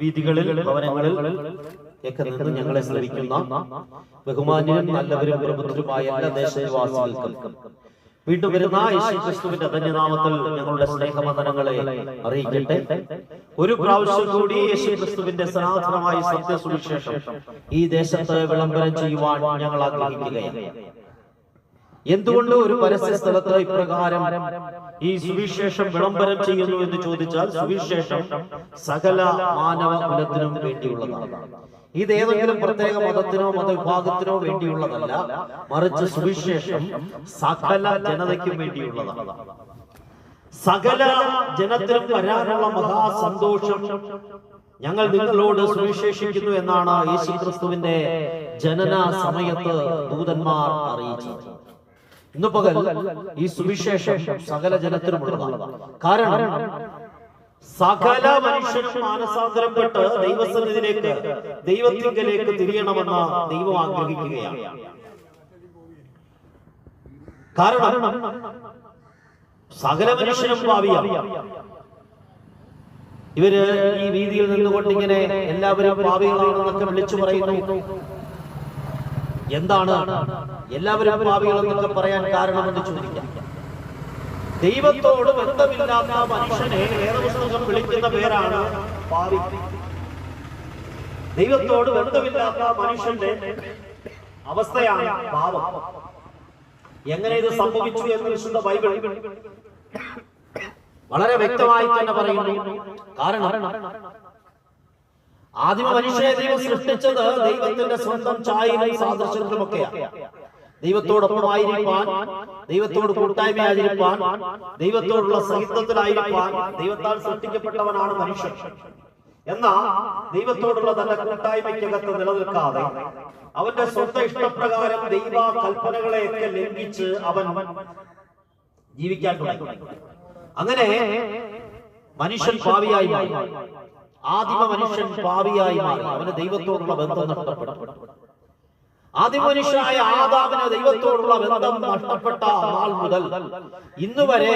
വീതികളിൽ ഭവനങ്ങളിൽ ഞങ്ങളെ ശ്രമിക്കുന്ന ബഹുമാന്യരും നല്ലവരും പ്രബുദ്ധരുമായ വീണ്ടും വരുന്ന യേശു ക്രിസ്തുവിന്റെ ധന്യനാമത്തിൽ ഞങ്ങളുടെ സ്നേഹവന്ദനങ്ങളെ അറിയിക്കട്ടെ. ഒരു പ്രാവശ്യം കൂടി യേശു ക്രിസ്തുവിന്റെ സനാതനമായ സത്യസുവിശേഷം ഈ ദേശത്ത് വിളംബരം ചെയ്യുവാൻ ഞങ്ങൾ ആഗ്രഹിക്കുകയാണ്. എന്തുകൊണ്ട് ഒരു പരസ്യ സ്ഥലത്ത് ഇപ്രകാരം ഈ സുവിശേഷം വിളംബരം ചെയ്യുന്നു എന്ന് ചോദിച്ചാൽ സുവിശേഷം സകല മാനവ കുലത്തിനും വേണ്ടിയുള്ളതാണ്. ഇത് ഏതെങ്കിലും പ്രത്യേക മതത്തിനോ മതവിഭാഗത്തിനോ വേണ്ടിയുള്ളതല്ല മറിച്ച് സുവിശേഷം സകല ജനതയ്ക്കും വേണ്ടിയുള്ളതാണ്. സകല ജനത്തിനും വരാനുള്ള മഹാസന്തോഷം ഞങ്ങൾ നിങ്ങളോട് സുവിശേഷിക്കുന്നു എന്നാണ് യേശു ക്രിസ്തുവിന്റെ ജനന സമയത്ത് ദൂതന്മാർ അറിയിച്ചത്. ഇന്ന് പകൽ ഈ സുവിശേഷം സകല ജനത്തിനുമുള്ളതാണ്. കാരണം സകല മനുഷ്യനും മാനസാന്തരപ്പെട്ട് ദൈവസന്നിധിയിലേക്ക് ദൈവത്തിങ്കലേക്ക് തിരിയണമെന്ന് ദൈവം ആഗ്രഹിക്കുകയാണ്. കാരണം സകല മനുഷ്യനും ഭാവിയാണ്. ഇവർ ഈ വീതിയിൽ നിന്നുകൊണ്ട് ഇങ്ങനെ എല്ലാവരും ഭാവികളാണെന്നൊക്കെ വിളിച്ചു പറയുന്നു. എന്താണ് എല്ലാവരും പാപികളെന്നൊക്കെ പറയാൻ കാരണമെന്ന് ചോദിക്കാം. ദൈവത്തോട് ബന്ധമില്ലാത്ത മനുഷ്യനെ വേദപുസ്തകം വിളിക്കുന്ന പേരാണ് പാപി. ദൈവത്തോട് ബന്ധമില്ലാത്ത മനുഷ്യന്റെ അവസ്ഥയാണ് പാപം. എങ്ങനെ ഇത് സംഭവിച്ചു എന്ന് വിശുദ്ധ ബൈബിൾ വളരെ വ്യക്തമായി തന്നെ പറയുന്നു. കാരണം ആദിമ മനുഷ്യനെ ദൈവം സൃഷ്ടിച്ചത് ദൈവത്തിന്റെ സ്വന്തം ചായയിലും സാദൃശ്യത്തിലുമൊക്കെയാണ് ദൈവത്തോടൊപ്പമായിരിക്കാൻ ദൈവത്തോട് കൂട്ടായ്മ ആയിരിക്കാൻ ദൈവത്തോടുള്ള സഹിത്വത്തിലായിരിക്കാൻ ദൈവത്താൽ സൃഷ്ടിക്കപ്പെട്ടവനാണ് മനുഷ്യൻ. എന്നാ ദൈവത്തോടുള്ള തന്റെ കൂട്ടായ്മയ്ക്കകത്ത് നിലനിൽക്കാതെ അവന്റെ സ്വന്തം ഇഷ്ടപ്രകാരം ദൈവ കൽപ്പനകളെയൊക്കെ ലംഘിച്ച് അവൻ ജീവിക്കാൻ തുടങ്ങി. അങ്ങനെ മനുഷ്യൻ ഭാവിയായി മാറി. ആദിമ മനുഷ്യൻ പാവിയായി മാറി. അവന് ദൈവത്തോടുള്ള ബന്ധം നഷ്ടപ്പെട്ടു. ആദിമ മനുഷ്യനായ ആദാമിന് ദൈവത്തോടുള്ള ബന്ധം നഷ്ടപ്പെട്ട നാൾ മുതൽ ഇന്ന് വരെ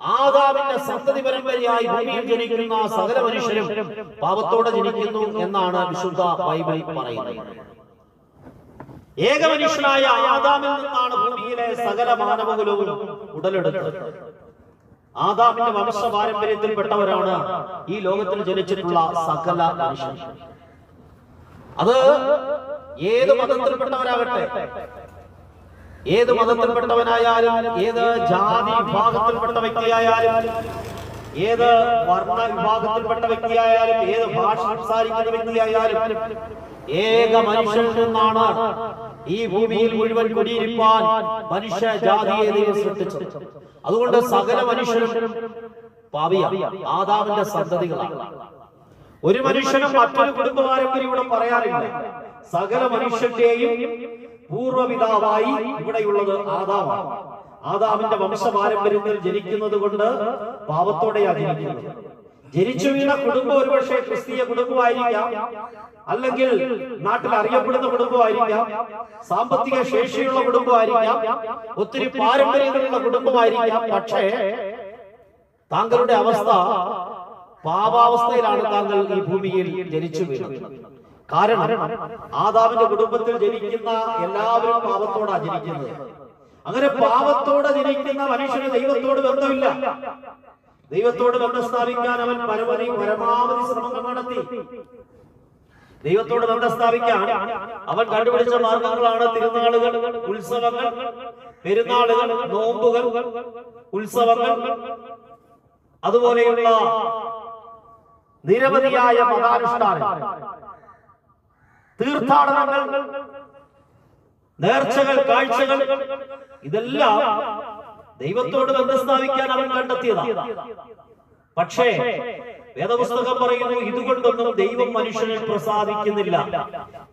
ആദാമിന്റെ സന്തതി പരമ്പരയായി ഭൂമിയിൽ ജനിക്കുന്ന സകല മനുഷ്യരും പാപത്തോടെ ജനിക്കുന്നു എന്നാണ് വിശുദ്ധ ബൈബിൾ പറയുന്നത്. ഏക മനുഷ്യനായ ആദാമിൽ നിന്നാണ് ഭൂമിയിലെ സകല മാനവകുലവും ഉടലെടുത്തത്. ആദാമിന്റെ വംശ പാരമ്പര്യത്തിൽപ്പെട്ടവരാണ് ഈ ലോകത്തിൽ ജനിച്ചിട്ടുള്ള സകല മനുഷ്യർ. അത് ഏത് മതത്തിൽപ്പെട്ടവരാകട്ടെ? ഏത് മതത്തിൽപ്പെട്ടവനായാലും ഏത് ജാതി വിഭാഗത്തിൽപ്പെട്ട വ്യക്തിയായാലും ഏത് വർണ വിഭാഗത്തിൽപ്പെട്ട വ്യക്തിയായാലും ഏത് ഭാഷ സംസാരിക്കുന്ന വ്യക്തിയായാലും ഏക മനുഷ്യൻ നിന്നാണ് ഈ ഭൂമിയിൽ മുഴുവൻ കുടിയിരിപ്പാൻ മനുഷ്യ ജാതിയെ ദൈവം സൃഷ്ടിച്ചു അതുകൊണ്ട് സകല മനുഷ്യരും പാവിയ ആദാമിന്റെ സന്തതികളാണ് ഒരു മനുഷ്യനും മറ്റൊരു കുടുംബ പാരമ്പര്യം ഇവിടെ പറയാറില്ല. സകല മനുഷ്യന്റെയും പൂർവപിതാവായി ഇവിടെയുള്ളത് ആദാമാണ്. ആദാമിന്റെ വംശ പാരമ്പര്യത്തിൽ ജനിക്കുന്നത് കൊണ്ട് പാപത്തോടെയാണ് ജനിക്കുന്നത്. ജനിച്ചു വീണ കുടുംബം ഒരുപക്ഷെ ക്രിസ്തീയ കുടുംബമായിരിക്കാം. അല്ലെങ്കിൽ നാട്ടിൽ അറിയപ്പെടുന്ന കുടുംബമായിരിക്കാം. സാമ്പത്തിക ശേഷിയുള്ള കുടുംബമായിരിക്കാം. ഒത്തിരി പാരമ്പര്യങ്ങളുള്ള കുടുംബമായിരിക്കാം. പക്ഷേ താങ്കളുടെ അവസ്ഥ പാപാവസ്ഥയിലാണ് താങ്കൾ ഈ ഭൂമിയിൽ ജനിച്ചു വീണത്. കാരണം ആദാവിന്റെ കുടുംബത്തിൽ ജനിക്കുന്ന എല്ലാവരും പാപത്തോടാ ജനിക്കുന്നത്. അങ്ങനെ പാപത്തോടെ ജനിക്കുന്ന മനുഷ്യന് ദൈവത്തോട് ബന്ധമില്ല. ദൈവത്തോട് ബന്ധം സ്ഥാപിക്കാൻ അവൻ പരമതി പരമാവധി ശ്രമങ്ങൾ നടത്തി. ദൈവത്തോട് ബന്ധം സ്ഥാപിക്കാൻ അവൻ കണ്ടുപിടിച്ച മാർഗങ്ങളാണ് തിരുനാളുകൾ ഉത്സവങ്ങൾ പെരുന്നാളുകൾ നോമ്പുകൾ ഉത്സവങ്ങൾ. അതുപോലെയുള്ള നിരവധിയായ മതാനുഷ്ഠാനങ്ങൾ തീർത്ഥാടനങ്ങൾ നേർച്ചകൾ കാഴ്ചകൾ. ഇതെല്ലാം ദൈവത്തോട് ബന്ധം സ്ഥാപിക്കാൻ അവൻ കണ്ടെത്തിയതാണ് പക്ഷേ വേദപുസ്തകം പറയുന്നു ഇതുകൊണ്ടൊന്നും ദൈവം മനുഷ്യനെ പ്രസാദിക്കുന്നില്ല.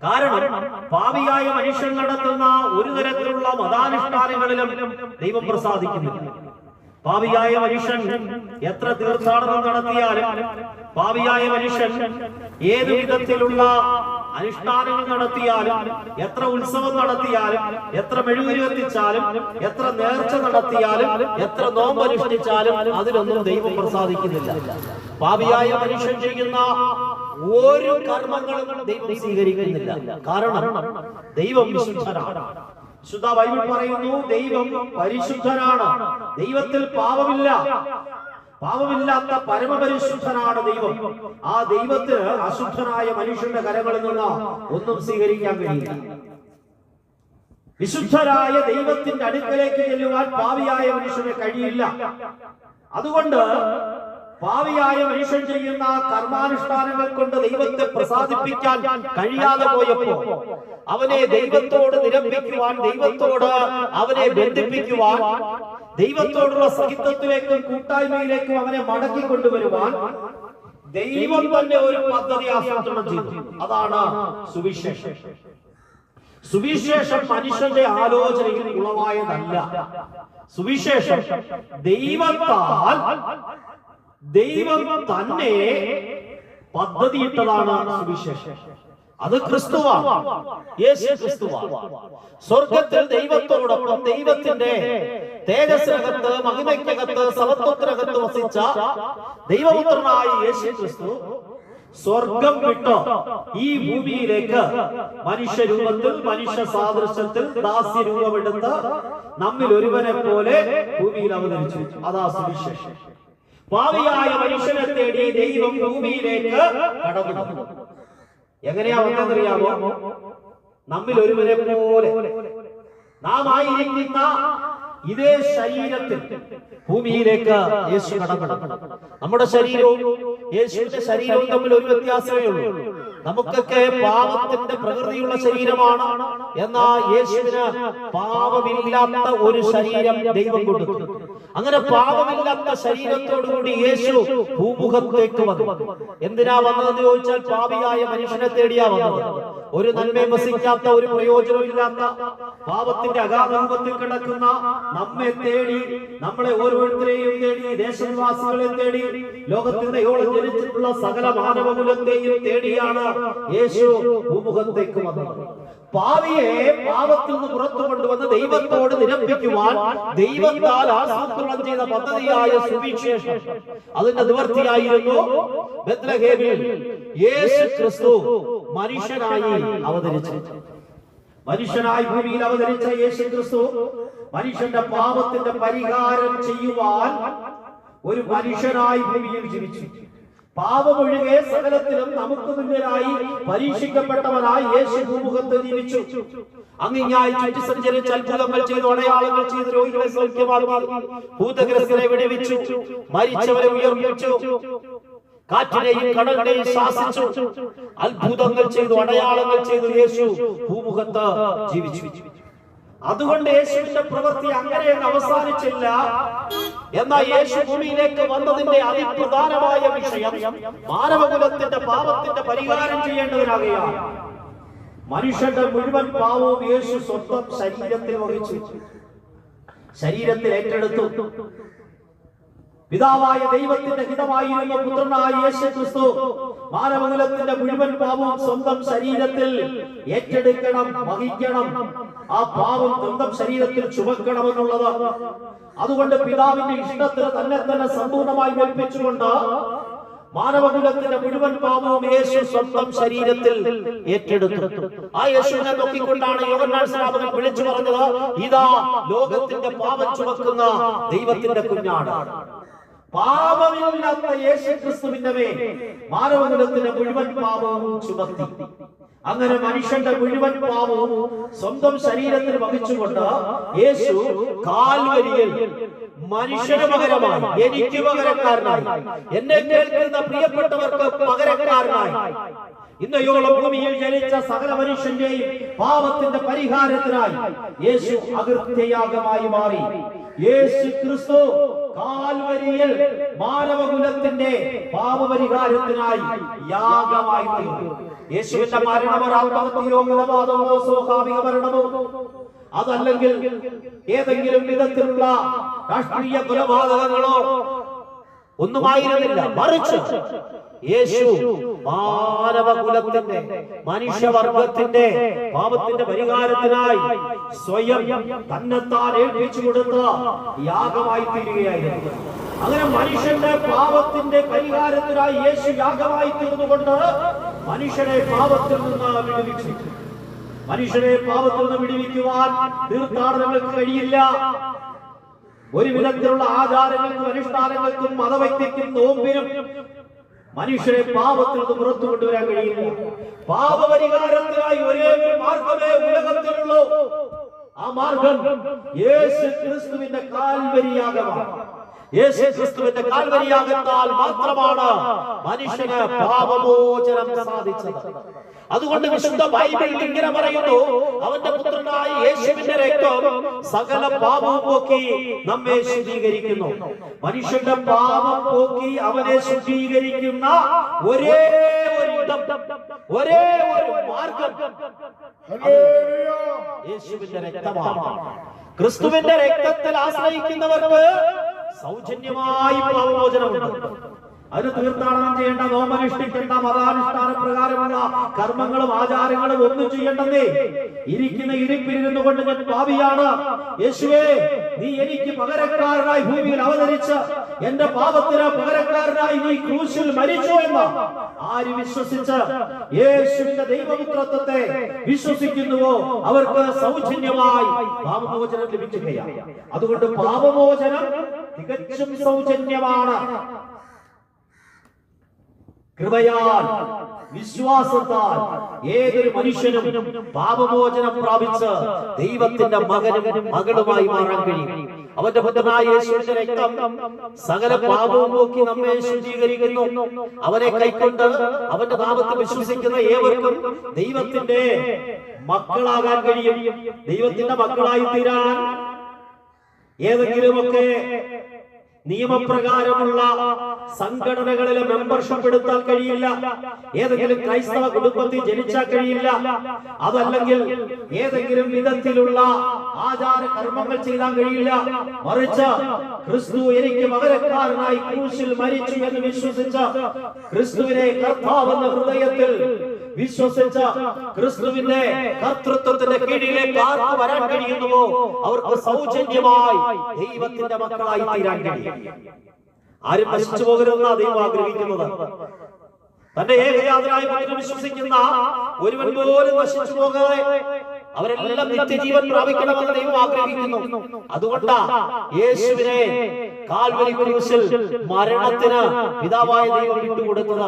കാരണം പാവിയായ മനുഷ്യൻ നടത്തുന്ന ഒരു തരത്തിലുള്ള മതാനുഷ്ഠാനങ്ങളിലും ദൈവം പ്രസാദിക്കുന്നില്ല. പാവിയായ മനുഷ്യൻ എത്ര തീർത്ഥാടനം നടത്തിയാലും ഭാവിയായ മനുഷ്യൻ ഏത് വിധത്തിലുള്ള അനുഷ്ഠാനങ്ങൾ നടത്തിയാലും എത്ര ഉത്സവം നടത്തിയാലും എത്ര മെഴുകുതിരി കത്തിച്ചാലും എത്ര നേർച്ച നടത്തിയാലും എത്ര നോമ്പ് അനുഷ്ഠിച്ചാലും അതിലൊന്നും ദൈവം പ്രസാദിക്കുന്നില്ല. പാപിയായ മനുഷ്യൻ ചെയ്യുന്ന ഒരു കർമ്മങ്ങളും ദൈവം സ്വീകരിക്കുന്നില്ല. കാരണം ദൈവം വിശുദ്ധനാണ്. ശുദ്ധ ബൈബിൾ പറയുന്നു ദൈവം പരിശുദ്ധനാണ്. ദൈവത്തിൽ പാപമില്ല. പാപമില്ലാത്ത പരമപരിശുദ്ധനാണ് ദൈവം. ആ ദൈവത്തിന് അശുദ്ധനായ മനുഷ്യന്റെ കരങ്ങളിൽ നിന്ന് ഒന്നും സ്വീകരിക്കാൻ കഴിയില്ല. വിശുദ്ധരായ ദൈവത്തിന്റെ അടുക്കലേക്ക് ചെല്ലുവാൻ പാവിയായ മനുഷ്യന് കഴിയില്ല. അതുകൊണ്ട് പാവിയായ മനുഷ്യൻ ചെയ്യുന്ന കർമാനുഷ്ഠാനങ്ങൾ കൊണ്ട് ദൈവത്തെ പ്രസാദിപ്പിക്കാൻ കഴിയാതെ പോയപ്പോ അവനെ ദൈവത്തോട് നിരപ്പിക്കുവാൻ ദൈവത്തോട് അവനെ ബന്ധിപ്പിക്കുവാൻ ദൈവത്തോടുള്ള സഹിത്വത്തിലേക്കും കൂട്ടായ്മയിലേക്കും അവനെ മടക്കി കൊണ്ടുവരുവാൻ ദൈവം തന്നെ ഒരു പദ്ധതി ആസൂത്രണം ചെയ്തു. അതാണ് സുവിശേഷം. സുവിശേഷം മനുഷ്യന്റെ ആലോചനയിൽ ഉളവായതല്ല. സുവിശേഷം ദൈവത്താൽ ദൈവം തന്നെ പദ്ധതിയിട്ടതാണ് സുവിശേഷം. അത് ക്രിസ്തുവാണ്. യേശു ക്രിസ്തുവാണ്. സ്വർഗത്തിൽ ദൈവത്തോടൊപ്പം ദൈവത്തിന്റെ തേജസ്സിനകത്ത് മഹിമയ്ക്കകത്ത് സമത്വത്തിനകത്ത് വസിച്ച ദൈവപുത്രനായ യേശു ക്രിസ്തു സ്വർഗം വിട്ടോ ഈ ഭൂമിയിലേക്ക് മനുഷ്യരൂപത്തിൽ മനുഷ്യ സാദൃശ്യത്തിൽ ദാസ്യ രൂപമെടുത്ത് നമ്മിൽ ഒരുവനെ പോലെ ഭൂമിയിൽ അവതരിച്ചു. അതാ സുവിശേഷം. പാവിയായ മനുഷ്യനെ തേടി ദൈവം ഭൂമിയിലേക്ക് കടന്നു. എങ്ങനെയാ നമ്മിൽ ഒരുവരെ പോലെ. നാം ആയിരിക്കുന്ന ഇതേ ശരീരത്തിൽ ഭൂമിയിലേക്ക് യേശു കടന്നു നമ്മുടെ ശരീരവും യേശുവിന്റെ ശരീരവും തമ്മിൽ ഒരു വ്യത്യാസമേ ഉള്ളൂ. നമുക്കൊക്കെ പാപത്തിന്റെ പ്രകൃതിയുള്ള ശരീരമാണ്. എന്നാൽ യേശുവിന് പാപമില്ലാത്ത ഒരു ശരീരം ദൈവം കൊടുത്തു. അങ്ങനെ പാപമില്ലാത്ത ശരീരത്തോടുകൂടി യേശു ഭൂമുഖത്തേക്ക് വന്നു. എന്തിനാ വന്നതെന്ന് ചോദിച്ചാൽ പാപിയായ മനുഷ്യനെ തേടിയാ വന്നത്. ഒരു നന്മയും വസിക്കാത്ത ഒരു പ്രയോജനമില്ലാത്ത പാപത്തിന്റെ അകാരൂപത്തിൽ കിടക്കുന്ന നമ്മെ തേടി നമ്മളെ ഓരോരുത്തരെയും തേടി ദേശനിവാസികളെ തേടി ലോകത്തിന്റെ യോളം ജനിച്ചിട്ടുള്ള സകല മാനവകുലത്തെയും തേടിയാണ് യേശു ഭൂമുഖത്തേക്ക് വന്നത്. പാവിയെ പാപത്തിൽ നിന്ന് പുറത്തു കൊണ്ടുവന്ന് ദൈവത്തോട് നിരപ്പിക്കുവാൻ ദൈവത്താൽ ആസൂത്രണം ചെയ്ത പദ്ധതിയായ സുവിശേഷം. അതിന്റെ നിവർത്തിയായിരുന്നു യേശു ക്രിസ്തു മനുഷ്യനായി അവതരിച്ചു മനുഷ്യനായി ഭൂമിയിൽ അവതരിച്ച യേശു ക്രിസ്തു മനുഷ്യന്റെ പാപത്തിന്റെ പരിഹാരം ചെയ്യുവാൻ ഒരു മനുഷ്യനായി ഭൂമിയിൽ ജീവിച്ചു. പാപമൊഴികെ സകലത്തിലും നമുക്ക് തുല്യനായി പരീക്ഷിക്കപ്പെട്ടവനായി യേശു ഭൂമുഖത്ത് ജീവിച്ചു. അങ്ങിങ്ങായി ചുറ്റി സഞ്ചരിച്ച അത്ഭുതങ്ങൾ ചെയ്തു അടയാളങ്ങൾ ചെയ്തു രോഗികളെ സൗഖ്യമാക്കി ഭൂതഗ്രസ്തരെ വിടുവിച്ചു മരിച്ചവരെ ഉയർപ്പിച്ചു കാറ്റിനെയും കടലിനെയും ശാസിച്ചു അത്ഭുതങ്ങൾ ചെയ്തു അടയാളങ്ങൾ ചെയ്തു യേശു ഭൂമുഖത്ത് ജീവിച്ചു. അതുകൊണ്ട് യേശുവിന്റെ പ്രവൃത്തി അങ്ങനെ അങ്ങ് അവസാനിച്ചില്ല. എന്നാൽ യേശു ഭൂമിയിലേക്ക് വന്നതിന്റെ അതിപ്രധാനമായ വിഷയം മാനവകുലത്തിന്റെ പാപത്തിന്റെ പരിഹാരം ചെയ്യേണ്ടതിനാകുകയാണ് മനുഷ്യന്റെ മുഴുവൻ പാവവും യേശു സ്വന്തം ശരീരത്തിൽ വഹിച്ചു ശരീരത്തിൽ ഏറ്റെടുത്തു. പിതാവായ ദൈവത്തിന്റെ ഹിതമായിരുന്ന പുത്രനായ യേശു ക്രിസ്തു മാനവകുലത്തിന്റെ മുഴുവൻ പാപവും സ്വന്തം ശരീരത്തിൽ ഏറ്റെടുക്കണം വഹിക്കണം. ആ പാപം സ്വന്തം ശരീരത്തിൽ ചുമക്കണമെന്നുള്ളത്. അതുകൊണ്ട് പിതാവിന്റെ ഇഷ്ടത്തിന് തന്നെ തന്നെ സമ്പൂർണമായി ഏൽപ്പിച്ചുകൊണ്ട് മാനവകുലത്തിന്റെ മുഴുവൻ പാപവും യേശു സ്വന്തം ശരീരത്തിൽ ഏറ്റെടുത്തു. ആ യേശുവിനെ നോക്കിക്കൊണ്ടാണ് യോഹന്നാൻ സ്നാപകൻ വിളിച്ചു പറഞ്ഞത് ഇതാ ലോകത്തിന്റെ പാപം ചുമക്കുന്ന ദൈവത്തിന്റെ കുഞ്ഞാണ്. പാപമില്ലാത്ത യേശു ക്രിസ്തുവിന്റെ മേൽ മാനവകുലത്തിന്റെ മുഴുവൻ പാപവും ചുമത്തി. അങ്ങനെ മനുഷ്യന്റെ മുഴുവൻ പാപവും സ്വന്തം ശരീരത്തിൽ വഹിച്ചുകൊണ്ട് യേശു കാൽവരിയിൽ മനുഷ്യന് പകരമായി എനിക്ക് പകരക്കാരനായി എന്നെ കേൾക്കുന്ന പ്രിയപ്പെട്ടവർക്ക് പകരക്കാരനായി. ഇന്നയോളം ഭൂമിയിൽ ജനിച്ച സകല മനുഷ്യന്റെയും പാപത്തിന്റെ പരിഹാരത്തിനായി യേശു അകൃത്യയാഗമായി മാറി. യേശു ക്രിസ്തു കാൽവരിയിൽ മാനവകുലത്തിന്റെ പാപപരിഹാരത്തിനായി യാഗമായി തീർന്നു. യേശുവിന്റെ മരണമോ ആത്മഹത്യയോ കൊലപാതകമോ സ്വാഭാവിക മരണമോ? അതല്ലെങ്കിൽ ഏതെങ്കിലും വിധത്തിലുള്ള രാഷ്ട്രീയ കൊലപാതകങ്ങളോ ഒന്നുമായിരുന്നില്ല. മറിച്ച് യേശു മാനവകുലത്തിന്റെ മനുഷ്യവർഗത്തിന്റെ പാപത്തിന്റെ പരിഹാരത്തിനായി സ്വയം തന്നെത്താൻ ഏൽപ്പിച്ചു കൊടുത്ത യാഗമായി തീരുകയായിരുന്നു അങ്ങനെ മനുഷ്യന്റെ പാപത്തിന്റെ പരിഹാരത്തിനായി യേശു യാഗമായി തീർന്നുകൊണ്ട് മനുഷ്യനെ പാപത്തിൽ നിന്ന് വിടുവിച്ചു മനുഷ്യനെ പാപത്തിൽ നിന്ന് വിടുവിക്കുവാൻ തീർത്ഥാടനങ്ങൾക്ക് കഴിയില്ല. ഒരു വിധത്തിലുള്ള ആചാരങ്ങൾക്കും അനുഷ്ഠാനങ്ങൾക്കും മതവ്യക്തിക്കും നോമ്പിനും മനുഷ്യരെ പാപത്തിൽ നിന്ന് പുറത്തു കൊണ്ടുവരാൻ കഴിയില്ല. പാപപരിഹാരത്തിനായി ഒരേ മാർഗമേ ഉലകത്തിലുള്ളൂ. ആ മാർഗം യേശു ക്രിസ്തുവിന്റെ കാൽവരിയാകമാണ് യേശു ക്രിസ്തുവിന്റെ കാൽവരിയാകത്താൽ മാത്രമാണ് മനുഷ്യന് പാപമോചനം സാധിച്ചത്. അതുകൊണ്ട് വിശുദ്ധ ബൈബിൾ ഇങ്ങനെ പറയുന്നു. അവന്റെ പുത്രനായ യേശുവിന്റെ രക്തം സകല പാപവും പോക്കി നമ്മെ ശുദ്ധീകരിക്കുന്നു. മനുഷ്യന്റെ പാപം പോക്കി അവനെ ശുദ്ധീകരിക്കുന്ന ഒരേ ഒരു ഒരു മാർഗം. യേശുവിന്റെ രക്തമാണ്. ക്രിസ്തുവിന്റെ രക്തത്തിൽ ആശ്രയിക്കുന്നവർക്ക് സൗജന്യമായി പാപമോചനമുണ്ട് അതിന് തീർത്ഥാടനം ചെയ്യേണ്ട നോമനുഷ്ഠിക്കേണ്ട മതാനുഷ്ഠാന പ്രകാരമുള്ള കർമ്മങ്ങളും ആചാരങ്ങളും ഒന്നും ചെയ്യേണ്ടതേ. ഇരിക്കുന്ന ഇരിപ്പിരുന്നു കൊണ്ട് ഞാൻ പാപിയാണ്. യേശുവേ നീ എനിക്ക് പകരക്കാരനായി ഭൂമിയിൽ അവതരിച്ച് എന്റെ പാപത്തിന് പകരക്കാരനായി നീ ക്രൂശിൽ മരിച്ചു എന്ന് ആര് വിശ്വസിച്ച് യേശുവിന്റെ ദൈവപുത്രത്വത്തെ വിശ്വസിക്കുന്നുവോ? അവർക്ക് സൗജന്യമായി പാപമോചനം ലഭിക്കുകയാണ്. അതുകൊണ്ട് പാപമോചനം തികച്ചും സൗജന്യമാണ്. കൃപയാൽ വിശ്വാസത്താൽ ഏതൊരു മനുഷ്യനും പാപമോചനം പ്രാപിച്ച് ദൈവത്തിന്റെ മകനും മകളുമായി മാറാൻ കഴിയും. അവന്റെ പുത്രനായ രക്തം സകല പാപവും നോക്കി നമ്മെ ശുദ്ധീകരിക്കുന്നു. അവനെ കൈക്കൊണ്ട് അവന്റെ നാമത്തിൽ വിശ്വസിക്കുന്ന ഏവർക്കും ദൈവത്തിന്റെ മക്കളാകാൻ കഴിയും. ദൈവത്തിന്റെ മക്കളായി തീരാൻ ഏതെങ്കിലുമൊക്കെ നിയമപ്രകാരമുള്ള സംഘടനകളിലെ മെമ്പർഷിപ്പ് എടുത്താൽ കഴിയില്ല. ഏതെങ്കിലും ക്രൈസ്തവ കുടുംബത്തിൽ ജനിച്ചാൽ കഴിയില്ല. അതല്ലെങ്കിൽ ഏതെങ്കിലും വിധത്തിലുള്ള ആചാര കർമ്മങ്ങൾ ചെയ്താൽ കഴിയില്ല. മറിച്ച് ക്രിസ്തു എനിക്ക് മകരക്കാരനായി ക്രൂശിൽ മരിച്ചു എന്ന് വിശ്വസിച്ച ക്രിസ്തുവിനെ കർത്താവെന്ന ഹൃദയത്തിൽ വിശ്വസിച്ച ക്രിസ്തുവിന്റെ കർത്തൃത്വത്തിന്റെ കീഴിലേക്ക് ആർക്ക് വരാൻ കഴിയുന്നുവോ? അവർക്ക് സൗജന്യമായി ദൈവത്തിന്റെ മക്കളായി തീരാൻ കഴിയും. ആരും നശിച്ചു പോകരുതെന്നാ ദൈവം ആഗ്രഹിക്കുന്നത്. തന്റെ ഏകജാതനായ പുത്രനെ വിശ്വസിക്കുന്ന ഒരുവൻ പോലും നശിച്ചു പോകാതെ അവരെല്ലാം നിത്യജീവൻ പ്രാപിക്കണമെന്ന് ദൈവം ആഗ്രഹിക്കുന്നു. അതുകൊണ്ടാ യേശുവിനെ കാൽവരി കുരിശിൽ മരണത്തിന് പിതാവായ ദൈവം വിട്ടുകൊടുത്തത്.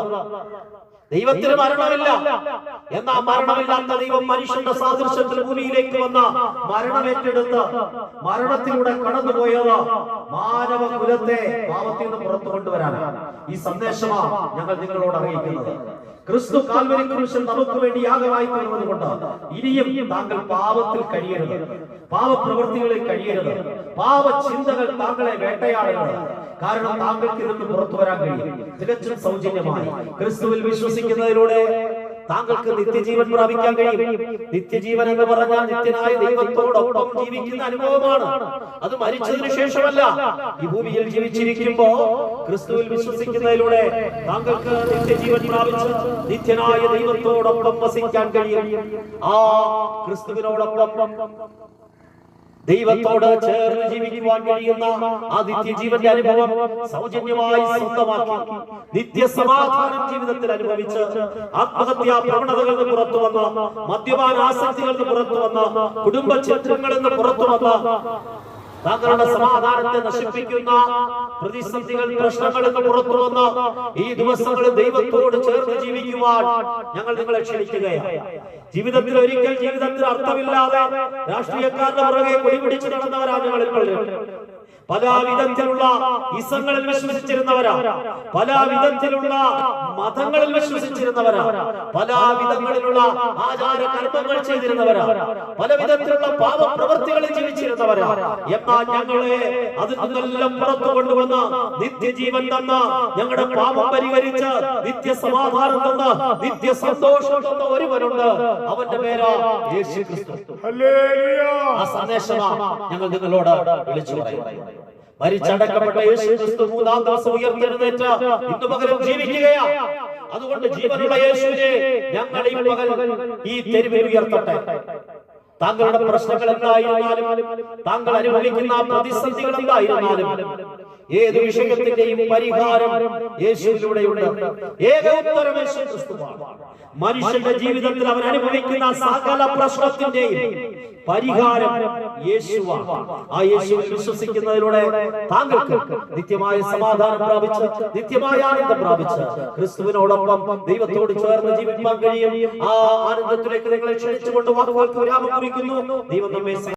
ദൈവത്തിന് മരണമില്ല. എന്നാ മരണമില്ലാത്ത ദൈവം മനുഷ്യന്റെ സാദൃശ്യത്തിൽ ഭൂമിയിലേക്ക് വന്ന മരണമേറ്റെടുത്ത് മരണത്തിലൂടെ കടന്നുപോയത് മാനവ കുലത്തെ പാപത്തിൽ നിന്ന് പുറത്തു കൊണ്ടുവരാനാണ്. ഈ സന്ദേശമാണ് ഞങ്ങൾ നിങ്ങളോട് അറിയിക്കുന്നത്. ക്രിസ്തു കാൽവരി കുരിശൻ നമുക്ക് വേണ്ടി യാഗമായി തീർന്നത് കൊണ്ട് ഇനിയും താങ്കൾ പാപത്തിൽ കഴിയരുത്. പാപപ്രവൃത്തികളിൽ കഴിയരുത്. പാപ ചിന്തകൾ താങ്കളെ വേട്ടയാടരുത്. കാരണം താങ്കൾക്ക് ഇതൊക്കെ പുറത്തു വരാൻ കഴിയും. തികച്ചും സൗജന്യമായി. ക്രിസ്തുവിൽ വിശ്വസിക്കുന്നതിലൂടെ താങ്കൾക്ക് നിത്യജീവൻ പ്രാപിക്കാൻ കഴിയും. നിത്യജീവൻ എന്ന് പറഞ്ഞാൽ നിത്യനായ ദൈവത്തോടൊപ്പം ജീവിക്കുന്ന അനുഭവമാണ്. അത് മരിച്ചതിന് ശേഷമല്ല. ഈ ഭൂമിയിൽ ജീവിച്ചിരിക്കുമ്പോ ക്രിസ്തുവിൽ വിശ്വസിക്കുന്നതിലൂടെ താങ്കൾക്ക് നിത്യജീവൻ പ്രാപിച്ച് നിത്യനായ ദൈവത്തോടൊപ്പം വസിക്കാൻ കഴിയും. ആ ക്രിസ്തുവിനോടൊപ്പം ദൈവത്തോട് ചേർന്ന് ജീവിക്കുവാൻ കഴിയുന്ന ആ നിത്യജീവന്റെ അനുഭവം സൗജന്യമായി സ്വന്തമാക്കി. നിത്യസമാധാനം ജീവിതത്തിൽ അനുഭവിച്ച് ആത്മഹത്യാ പ്രവണതകളിൽ നിന്ന് പുറത്തു വന്ന മദ്യപാന ആസക്തികളിൽ നിന്ന് പുറത്തു വന്ന കുടുംബ ചിത്രങ്ങളിൽ നിന്ന് പുറത്തു വന്ന താങ്കളുടെ സമാധാനത്തെ നശിപ്പിക്കുന്ന പ്രതിസന്ധികൾ പ്രശ്നങ്ങളിൽ നിന്ന് പുറത്തു വന്ന് ഈ ദിവസങ്ങളിൽ ദൈവത്തോട് ചേർന്ന് ജീവിക്കുവാൻ ഞങ്ങൾ നിങ്ങളെ ക്ഷണിക്കുകയാണ്. ജീവിതത്തിൽ ഒരിക്കൽ ജീവിതത്തിൽ അർത്ഥമില്ലാതെ രാഷ്ട്രീയക്കാരുടെ പുറകെ കൊടിപിടിച്ച് നടന്നവരാണ് ഞങ്ങളിൽ പല വിധത്തിലുള്ള ഇസങ്ങളിൽ വിശ്വസിച്ചിരുന്നവരാ. പല വിധത്തിലുള്ള മതങ്ങളിൽ വിശ്വസിച്ചിരുന്നവരാ. പല വിധങ്ങളിലുള്ള ആചാര കർമ്മങ്ങൾ ചെയ്തിരുന്നവരാ. പല വിധത്തിലുള്ള പാപപ്രവൃത്തികളിൽ ജീവിച്ചിരുന്നവരാ. എന്നാൽ ഞങ്ങളെ അതിൽ നിന്നെല്ലാം പുറത്തു കൊണ്ടുവന്ന നിത്യജീവൻ തന്ന ഞങ്ങളുടെ പാപം പരിഹരിച്ച് നിത്യസമാധാനം തന്ന നിത്യ സന്തോഷം തന്ന ഒരുവനുണ്ട്. അവന്റെ പേരാ യേശു ക്രിസ്തു ഹല്ലേലൂയ. ആ സന്ദേശമാണ് ഞങ്ങൾ നിങ്ങളോട് വിളിച്ചു പറയുന്നത് മരിച്ചടക്കപ്പെട്ട യേശു ക്രിസ്തു മൂന്നാം ദിവസം ഉയർത്തെഴുന്നേറ്റ ഇന്ന് പകരം ജീവിക്കുകയാ. അതുകൊണ്ട് ജീവനുള്ള യേശുവിനെ ഞങ്ങൾ ഈ പകൽ ഈ തെരുവിൽ ഉയർത്തട്ടെ. താങ്കളുടെ പ്രശ്നങ്ങൾ എന്തായിരുന്നാലും താങ്കൾ അനുഭവിക്കുന്ന പ്രതിസന്ധികൾ എന്തായിരുന്നാലും ഏത് വിഷയത്തിന്റെയും പരിഹാരം യേശുവിലൂടെയുണ്ട്. ഏക ഉത്തരം യേശു മനുഷ്യന്റെ ജീവിതത്തിൽ അവർ അനുഭവിക്കുന്ന സകല പ്രശ്നത്തിന്റെയും പരിഹാരം യേശുവാണ്. ആ യേശുവിൽ വിശ്വസിക്കുന്നതിലൂടെ താങ്കൾക്ക് നിത്യമായ സമാധാനം പ്രാപിച്ച് നിത്യമായ ആനന്ദം പ്രാപിച്ച് ക്രിസ്തുവിനോടൊപ്പം ദൈവത്തോട് ചേർന്ന് ജീവിക്കാൻ കഴിയും. ആ ആനന്ദത്തിലേക്ക് നിങ്ങളെ ക്ഷണിച്ചുകൊണ്ട് വാക്കുകൾക്ക് വിരാമം കുറിക്കുന്നു. ദൈവം നമ്മെ